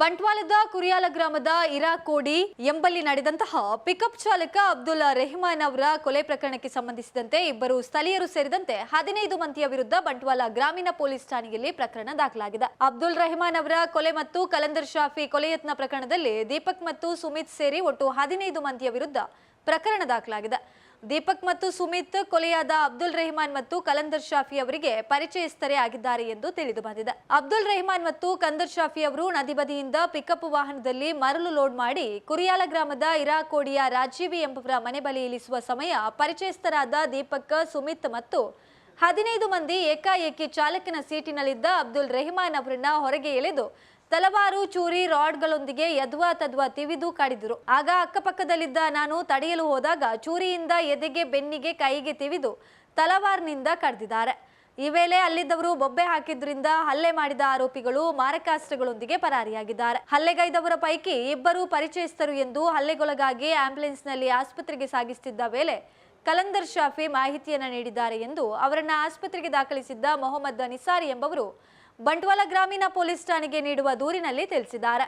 ಬಂಟ್ವಾಳದ ಕುರಿಯಾಲ ಗ್ರಾಮದ ಇರಾಕೋಡಿ ಎಂಬಲ್ಲಿ ನಡೆದಂತಹ ಪಿಕಪ್ ಚಾಲಕ ಅಬ್ದುಲ್ ರೆಹಮಾನ್ ಅವರ ಕೊಲೆ ಪ್ರಕರಣಕ್ಕೆ ಸಂಬಂಧಿಸಿದಂತೆ ಇಬ್ಬರು ಸ್ಥಳೀಯರು ಸೇರಿದಂತೆ ಹದಿನೈದು ಮಂದಿಯ ವಿರುದ್ಧ ಬಂಟ್ವಾಳ ಗ್ರಾಮೀಣ ಪೊಲೀಸ್ ಠಾಣೆಯಲ್ಲಿ ಪ್ರಕರಣ ದಾಖಲಾಗಿದೆ. ಅಬ್ದುಲ್ ರೆಹಮಾನ್ ಅವರ ಕೊಲೆ ಮತ್ತು ಕಲಂದರ್ ಶಾಫಿ ಕೊಲೆ ಯತ್ನ ಪ್ರಕರಣದಲ್ಲಿ ದೀಪಕ್ ಮತ್ತು ಸುಮಿತ್ ಸೇರಿ ಒಟ್ಟು ಹದಿನೈದು ಮಂದಿಯ ವಿರುದ್ಧ ಪ್ರಕರಣ ದಾಖಲಾಗಿದೆ. ದೀಪಕ್ ಮತ್ತು ಸುಮಿತ್, ಕೊಲೆಯಾದ ಅಬ್ದುಲ್ ರೆಹಮಾನ್ ಮತ್ತು ಕಲಂದರ್ ಶಾಫಿ ಅವರಿಗೆ ಪರಿಚಯಸ್ಥರೇ ಆಗಿದ್ದಾರೆ ಎಂದು ತಿಳಿದು ಬಂದಿದೆ. ಅಬ್ದುಲ್ ರೆಹಮಾನ್ ಮತ್ತು ಕಂದರ್ ಶಾಫಿ ಅವರು ನದಿ ಬದಿಯಿಂದ ಪಿಕಪ್ ವಾಹನದಲ್ಲಿ ಮರಳು ಲೋಡ್ ಮಾಡಿ ಕುರಿಯಾಲ ಗ್ರಾಮದ ಇರಾಕೋಡಿಯ ರಾಜೀವಿ ಎಂಬವರ ಮನೆ ಬಳಿ ಇಳಿಸುವ ಸಮಯ ಪರಿಚಯಸ್ಥರಾದ ದೀಪಕ್, ಸುಮಿತ್ ಮತ್ತು ಹದಿನೈದು ಮಂದಿ ಏಕಾಏಕಿ ಚಾಲಕನ ಸೀಟಿನಲ್ಲಿದ್ದ ಅಬ್ದುಲ್ ರೆಹಮಾನ್ ಅವರನ್ನ ಹೊರಗೆ ಎಳೆದು ತಲವಾರು ಚೂರಿ ರಾಡ್ಗಳೊಂದಿಗೆ ಯದ್ವಾ ತದ್ವಾ ತಿವಿದು ಕಾಡಿದರು. ಆಗ ಅಕ್ಕಪಕ್ಕದಲ್ಲಿದ್ದ ನಾನು ತಡೆಯಲು ಹೋದಾಗ ಚೂರಿಯಿಂದ ಎದೆಗೆ ಬೆನ್ನಿಗೆ ಕೈಗೆ ತಿವಿದು ತಲವಾರ್ನಿಂದ ಕಡ್ದಿದ್ದಾರೆ. ಈ ವೇಳೆ ಅಲ್ಲಿದ್ದವರು ಬೊಬ್ಬೆ ಹಾಕಿದ್ರಿಂದ ಹಲ್ಲೆ ಮಾಡಿದ ಆರೋಪಿಗಳು ಮಾರಕಾಸ್ತ್ರಗಳೊಂದಿಗೆ ಪರಾರಿಯಾಗಿದ್ದಾರೆ. ಹಲ್ಲೆಗೈದವರ ಪೈಕಿ ಇಬ್ಬರು ಪರಿಚಯಸ್ಥರು ಎಂದು ಹಲ್ಲೆಗೊಳಗಾಗಿ ಆಂಬ್ಯುಲೆನ್ಸ್ನಲ್ಲಿ ಆಸ್ಪತ್ರೆಗೆ ಸಾಗಿಸುತ್ತಿದ್ದ ವೇಳೆ ಕಲಂದರ್ ಶಾಫಿ ಮಾಹಿತಿಯನ್ನು ನೀಡಿದ್ದಾರೆ ಎಂದು ಅವರನ್ನು ಆಸ್ಪತ್ರೆಗೆ ದಾಖಲಿಸಿದ್ದ ಮೊಹಮ್ಮದ್ ನಿಸಾರಿ ಎಂಬವರು ಬಂಟ್ವಾಳ ಗ್ರಾಮೀಣ ಪೊಲೀಸ್ ಠಾಣೆಗೆ ನೀಡುವ ದೂರಿನಲ್ಲಿ ತಿಳಿಸಿದ್ದಾರೆ.